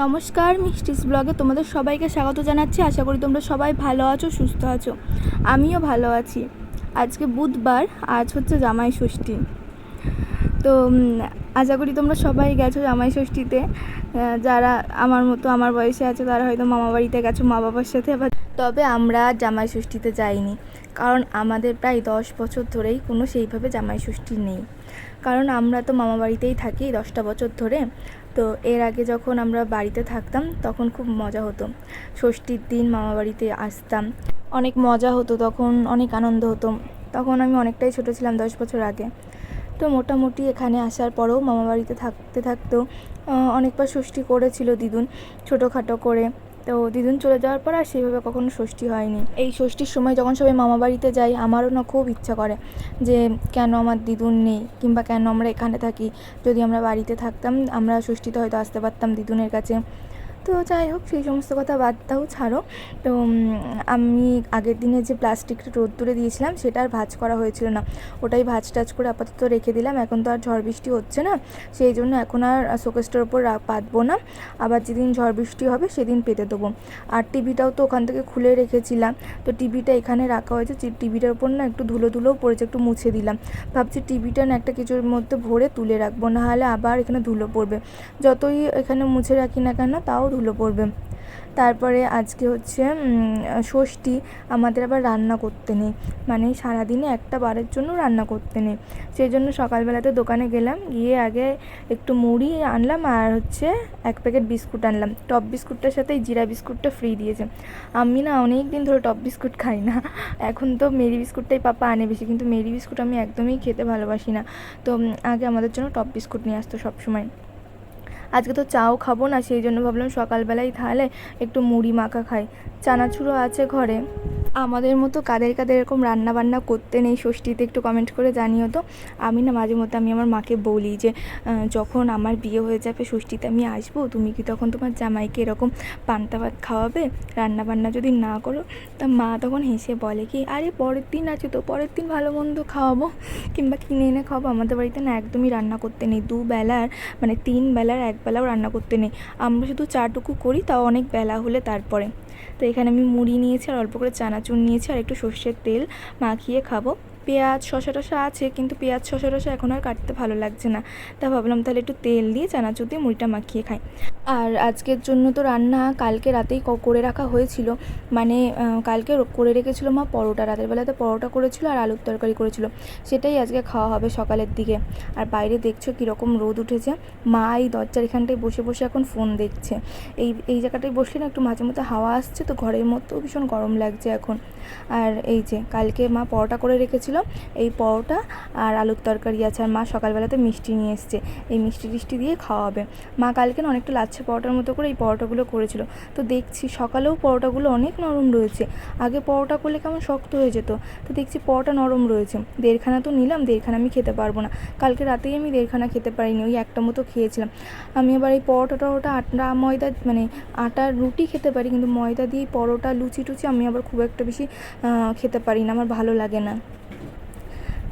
নমস্কার, মিষ্টিস ব্লগে তোমাদের সবাইকে স্বাগত জানাচ্ছি। আশা করি তোমরা সবাই ভালো আছো, সুস্থ আছো। আমিও ভালো আছি। আজকে বুধবার, আজ হচ্ছে জামাই ষষ্ঠী। তো আশা করি তোমরা সবাই গেছো জামাই ষষ্ঠীতে। যারা আমার মতো, আমার বয়সে আছে, তারা হয়তো মামা বাড়িতে গেছো, মা বাবার সাথে আবার। তবে আমরা জামাই ষষ্ঠীতে যাইনি, কারণ আমাদের প্রায় দশ বছর ধরেই কোনো সেইভাবে জামাই ষষ্ঠী নেই। কারণ আমরা তো মামা বাড়িতেই থাকি দশটা বছর ধরে। তো এর আগে যখন আমরা বাড়িতে থাকতাম তখন খুব মজা হতো। ষষ্ঠীর দিন মামা বাড়িতে আসতাম। অনেক মজা হতো তখন অনেক আনন্দ হতো। তখন আমি অনেকটাই ছোটো ছিলাম দশ বছর আগে। তো মোটামুটি এখানে আসার পরেও মামা বাড়িতে থাকতে থাকতেও আহ, অনেকবার ষষ্ঠী করেছিল দিদুন ছোটোখাটো করে। তো দিদুন চলে যাওয়ার পর আর সেইভাবে কখনো ষষ্ঠী হয়নি। এই ষষ্ঠীর সময় যখন সবাই মামা বাড়িতে যাই আমারও না খুব ইচ্ছা করে যে কেন আমার দিদুন নেই কিংবা কেন আমরা এখানে থাকি। যদি আমরা বাড়িতে থাকতাম, আমরা ষষ্ঠীতে হয়তো আসতে পারতাম দিদুনের কাছে। তো যাই হোক, সেই সমস্ত কথা বাদ দাও, ছাড়ো। তো আমি আগের দিনে যে প্লাস্টিকটা রোদ্দুরে দিয়েছিলাম, সেটা আর ভাজ করা হয়েছিল না। ওটাই ভাজ টাজ করে আপাতত রেখে দিলাম। এখন তো আর ঝড় বৃষ্টি হচ্ছে না, সেই জন্য এখন আর শোকেসটার ওপর পাতবো না। আবার যেদিন ঝড় বৃষ্টি হবে, সেদিন পেতে দেবো। আর টিভিটাও তো ওখান থেকে খুলে রেখেছিলাম। তো টিভিটা এখানে রাখা হয়েছে। টিভিটার ওপর না একটু ধুলো ধুলোও পড়েছে, একটু মুছে দিলাম। ভাবছি টিভিটা না একটা কিছুর মধ্যে ভরে তুলে রাখব, নাহলে আবার এখানে ধুলো পড়বে। যতই এখানে মুছে রাখি না কেন, তাও ধুলো পড়বে। তারপরে আজকে হচ্ছে ষষ্ঠী, আমাদের আবার রান্না করতে নেই। মানে সারাদিনে একটা বারের জন্য রান্না করতে নেই। সেই জন্য সকালবেলাতে দোকানে গেলাম, গিয়ে আগে একটু মুড়ি আনলাম আর হচ্ছে এক প্যাকেট বিস্কুট আনলাম। টপ বিস্কুটটার সাথে জিরা বিস্কুটটা ফ্রি দিয়েছে। আমি না অনেক দিন ধরে টপ বিস্কুট খাই না। এখন তো মেরি বিস্কুটটাই পাপা আনে বেশি, কিন্তু মেরি বিস্কুট আমি একদমই খেতে ভালোবাসি না। তো আগে আমাদের জন্য টপ বিস্কুট নিয়ে আসতো সবসময়। আজকে তো চাও খাব না, সেই জন্য ভাবলাম সকালবেলাই তাহলে একটু মুড়ি মাখা খাই। চানাচুরো আছে ঘরে। আমাদের মতো কাদের কাদের এরকম রান্না বান্না করতে নেই, ষষ্ঠীতে একটু কমেন্ট করে জানিও তো। আমি না মাঝে মধ্যে আমি আমার মাকে বলি যে যখন আমার বিয়ে হয়ে যাবে ষষ্ঠীতে আমি আসব, তুমি কি তখন তোমার জামাইকে এরকম পান্তা ভাত খাওয়াবে? রান্না বান্না যদি না করো? তা মা তখন হেসে বলে কি, আরে পরের দিন আছে তো, পরের দিন ভালো মন্দ খাওয়াবো। কিংবা কিনে এনে খাওয়াবো। আমাদের বাড়িতে না একদমই রান্না করতে নেই। দুবেলার মানে তিন বেলার, এক বেলাও রান্না করতে নেই। আমরা শুধু চাটুকু করি, তাও অনেক বেলা হলে তারপরে। তো এখানে আমি মুড়ি নিয়েছি আর অল্প করে চানাচুর নিয়েছি আর একটু সর্ষের তেল মাখিয়ে খাব। পেঁয়াজ শশা টশা আছে কিন্তু পেঁয়াজ শশা টশা এখন আর কাটতে ভালো লাগছে না। তা ভাবলাম তাহলে একটু তেল দিয়ে চানাচুর দিয়ে মুড়িটা মাখিয়ে খাই। আর আজকের জন্য তো রান্না কালকে রাতেই করে রাখা হয়েছিল। মানে কালকে করে রেখেছিল মা পরোটা। রাতের বেলাতে পরোটা করেছিল আর আলুর তরকারি করেছিল। সেটাই আজকে খাওয়া হবে সকালের দিকে। আর বাইরে দেখছ কীরকম রোদ উঠেছে। মা এই দরজার এখানটায় বসে বসে এখন ফোন দেখছে। এই এই জায়গাটায় বসলে না একটু মাঝে মধ্যে হাওয়া আসছে, তো ঘরের মধ্যেও ভীষণ গরম লাগছে এখন। আর এই যে, কালকে মা পরোটা করে রেখেছিল। এই পরোটা আর আলুর তরকারি আছে। আর মা সকালবেলাতে মিষ্টি নিয়ে এসছে। এই মিষ্টি টিষ্টি দিয়ে খাওয়া হবে। মা কালকে না অনেকটা লাচ্ছা পরোটার মতো করে এই পরোটাগুলো করেছিল। তো দেখছি সকালেও পরোটাগুলো অনেক নরম রয়েছে। আগে পরোটা করলে কেমন শক্ত হয়ে যেত। তো দেখছি পরোটা নরম রয়েছে। দেড়খানা তো নিলাম, দেড়খানা আমি খেতে পারব না। কালকে রাতেই আমি দেড়খানা খেতে পারিনি, ওই একটা মতো খেয়েছিলাম। আমি আবার এই পরোটা টরোটা, আটা, ময়দা মানে আটার রুটি খেতে পারি, কিন্তু ময়দা দিয়ে পরোটা লুচি টুচি আমি আবার খুব একটা বেশি খেতে পারি না। আমার ভালো লাগে না।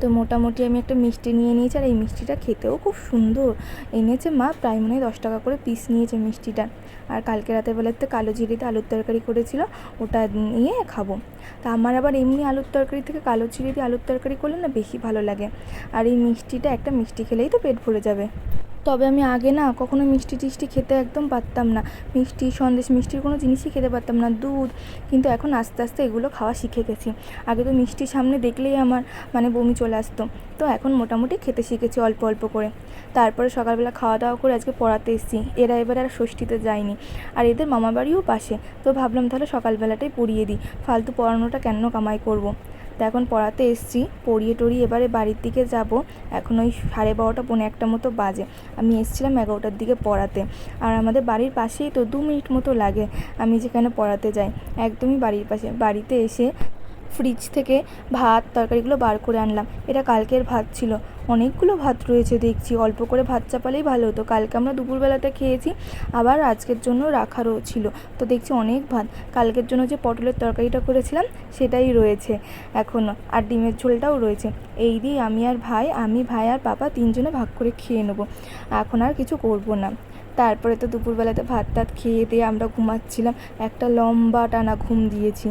তো মোটামুটি আমি একটা মিষ্টি নিয়ে নিয়েছি আর এই মিষ্টিটা খেতেও খুব সুন্দর। এনেছে মা, প্রায় মনে হয় দশ টাকা করে পিস নিয়েছে মিষ্টিটা। আর কালকে রাতের বেলাতে কালো জিরিতে আলুর তরকারি করেছিল, ওটা নিয়ে খাব। তা আমার আবার এমনি আলুর তরকারি থেকে কালো চিড়ি দিয়ে আলুর তরকারি করলে না বেশি ভালো লাগে। আর এই মিষ্টিটা একটা মিষ্টি খেলেই তো পেট ভরে যাবে। তবে আমি আগে না কখনো মিষ্টি টিষ্টি খেতে একদম পারতাম না। মিষ্টি, সন্দেশ মিষ্টির কোনো জিনিসই খেতে পারতাম না, দুধ। কিন্তু এখন আস্তে আস্তে এগুলো খাওয়া শিখে গেছি। আগে তো মিষ্টির সামনে দেখলেই আমার মানে বমি চলে আসতো। তো এখন মোটামুটি খেতে শিখেছি অল্প অল্প করে। তারপরে সকালবেলা খাওয়া দাওয়া করে আজকে পড়াতে এসেছি। এরা এবার আর ষষ্ঠীতে যায়নি। আর এদের মামা বাড়িও পাশে। তো ভাবলাম তাহলে সকালবেলাটাই পড়িয়ে দিই। ফালতু পড়ানোটা কেন কামাই করব। তো এখন পড়াতে এসছি। পড়িয়ে টড়িয়ে এবারে বাড়ির দিকে যাব। এখন ওই সাড়ে বারোটা, পৌনে একটা মতো বাজে। আমি এসছিলাম এগারোটার দিকে পড়াতে। আর আমাদের বাড়ির পাশেই তো দু মিনিট মতো লাগে আমি যেখানে পড়াতে যাই। একদমই বাড়ির পাশে। বাড়িতে এসে ফ্রিজ থেকে ভাত, তরকারিগুলো বার করে আনলাম। এটা কালকের ভাত ছিল। অনেকগুলো ভাত রয়েছে দেখছি। অল্প করে ভাত চাপালেই ভালো হতো। কালকে আমরা দুপুরবেলাতে খেয়েছি, আবার আজকের জন্য রাখারও ছিল। তো দেখছি অনেক ভাত। কালকের জন্য যে পটলের তরকারিটা করেছিলাম, সেটাই রয়েছে এখনও আর ডিমের ঝোলটাও রয়েছে। এই দিয়ে আমি আর ভাই, আমি, ভাই আর পাপা তিনজনে ভাগ করে খেয়ে নেব। এখন আর কিছু করব না। তারপরে তো দুপুরবেলাতে ভাত টাত খেয়ে দিয়ে আমরা ঘুমাচ্ছিলাম। একটা লম্বা টানা ঘুম দিয়েছি।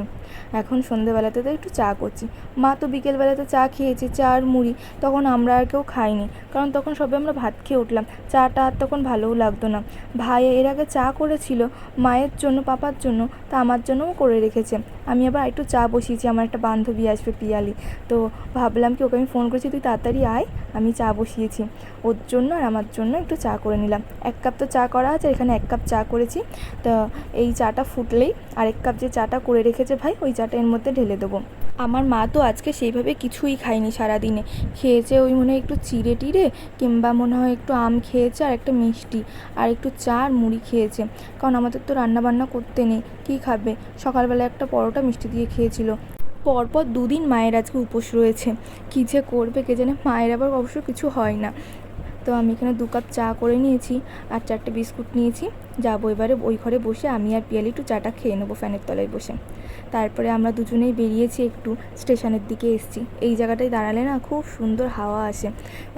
এখন সন্ধেবেলাতে তো একটু চা করছি। মা তো বিকেলবেলাতে চা খেয়েছে, চা আর মুড়ি, তখন আমরা আর কেউ খাইনি। কারণ তখন সবে আমরা ভাত খেয়ে উঠলাম, চাটা আর তখন ভালোও লাগতো না। ভাই এর আগে চা করেছিল, মায়ের জন্য, পাপার জন্য, তা আমার জন্যও করে রেখেছে। আমি আবার একটু চা বসিয়েছি, আমার একটা বান্ধবী আসবে, পিয়ালি। তো ভাবলাম কি, ওকে আমি ফোন করেছি, তুই তাড়াতাড়ি আয়, আমি চা বসিয়েছি। ওর জন্য আর আমার জন্য একটু চা করে নিলাম। এক কাপ তো চা করা আছে, এখানে এক কাপ চা করেছি। তো এই চাটা ফুটলেই আরেক কাপ যে চাটা করে রেখেছে ভাই ওই চাটা এর মধ্যে ঢেলে দেবো। আমার মা তো আজকে সেইভাবে কিছুই খায়নি সারাদিনে। খেয়েছে ওই মনে হয় একটু চিড়ে টিড়ে, কিংবা মনে হয় একটু আম খেয়েছে আর একটা মিষ্টি, আর একটু চা আর মুড়ি খেয়েছে। কারণ আমাদের তো রান্না বান্না করতে নেই, কী খাবে? সকালবেলা একটা পরোটা মিষ্টি দিয়ে খেয়েছিল। পরপর দুদিন মায়ের আজকে উপোস রয়েছে। কী যে করবে কে জানে? মায়ের আবার অবশ্য কিছু হয় না। তো আমি এখানে দু কাপ চা করে নিয়েছি আর চারটে বিস্কুট নিয়েছি। যাব এবারে ওই ঘরে বসে আমি আর পিয়ালি একটু চাটা খেয়ে নেব ফ্যানের তলায় বসে। তারপরে আমরা দুজনেই বেরিয়েছি একটু স্টেশনের দিকে এসেছি। এই জায়গাটায় দাঁড়ালে না খুব সুন্দর হাওয়া আসে।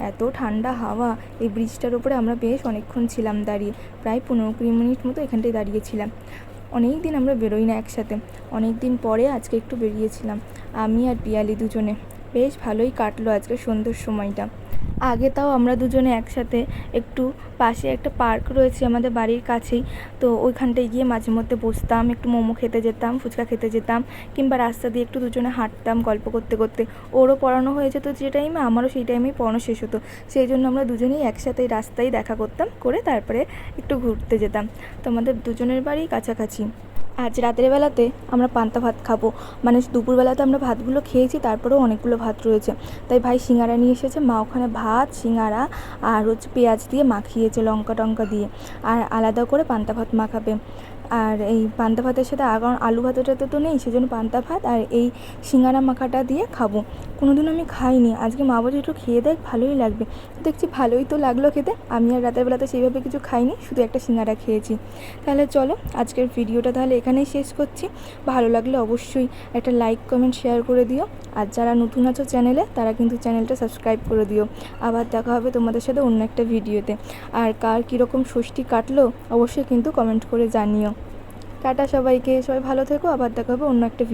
এত ঠান্ডা হাওয়া, এই ব্রিজটার উপরে আমরা বেশ অনেকক্ষণ ছিলাম দাঁড়িয়ে, প্রায় পনেরো কুড়ি মিনিট মতো এখানটায় দাঁড়িয়েছিলাম। অনেক দিন আমরা বেরোই না একসাথে। অনেক দিন পরে আজকে একটু বেরিয়েছিলাম, আমি আর পিয়ালি দুজনে। বেশ ভালোই কাটলো আজকে সন্ধ্যের সময়টা। আগে তাও আমরা দুজনে একসাথে একটু পাশে একটা পার্ক রয়েছে আমাদের বাড়ির কাছেই, তো ওইখানটায় গিয়ে মাঝে মধ্যে বসতাম, একটু মোমো খেতে যেতাম, ফুচকা খেতে যেতাম, কিংবা রাস্তা দিয়ে একটু দুজনে হাঁটতাম গল্প করতে করতে। ওরও পড়ানো হয়ে যেত যে টাইমে, আমারও সেই টাইমেই পড়ানো শেষ হতো। সেই জন্য আমরা দুজনেই একসাথে রাস্তায় দেখা করতাম, করে তারপরে একটু ঘুরতে যেতাম। তো আমাদের দুজনের বাড়ি কাছাকাছি। আজ রাতের বেলাতে আমরা পান্তা ভাত খাব। মানে দুপুরবেলাতে আমরা ভাতগুলো খেয়েছি, তারপরেও অনেকগুলো ভাত রয়েছে। তাই ভাই সিঙ্গারা নিয়ে এসেছে, মা ওখানে ভাত, সিঙ্গারা আর হচ্ছে পেঁয়াজ দিয়ে মাখিয়েছে লঙ্কা টঙ্কা দিয়ে। আর আলাদা করে পান্তা ভাত মাখাবে। আর এই পান্তা ভাতের সাথে আগাম আলু ভাতটা তো নেই, সেজন্য পান্তা ভাত আর এই সিঙ্গারা মাখাটা দিয়ে খাব। কোনো দিন আমি খাইনি, আজকে মা বলছে একটু খেয়ে দেখ, ভালোই লাগবে। দেখছি ভালোই তো লাগল খেতে, আমি আর রাতের বেলাতে সেইভাবে কিছু খাইনি, শুধু একটা সিঙ্গারা খেয়েছি। তাহলে চলো, আজকের ভিডিওটা তাহলে এখানেই শেষ করছি। ভালো লাগলে অবশ্যই একটা লাইক কমেন্ট শেয়ার করে দিও। আর যারা নতুন আছো চ্যানেলে, তারা কিন্তু চ্যানেলটা সাবস্ক্রাইব করে দিও। আবার দেখা হবে তোমাদের সাথে অন্য একটা ভিডিওতে। আর কার কীরকম ষষ্ঠী কাটলো, অবশ্যই কিন্তু কমেন্ট করে জানিও। টাটা সবাইকে, সবাই ভালো থেকো, আবার দেখা হবে অন্য একটা ভিডিও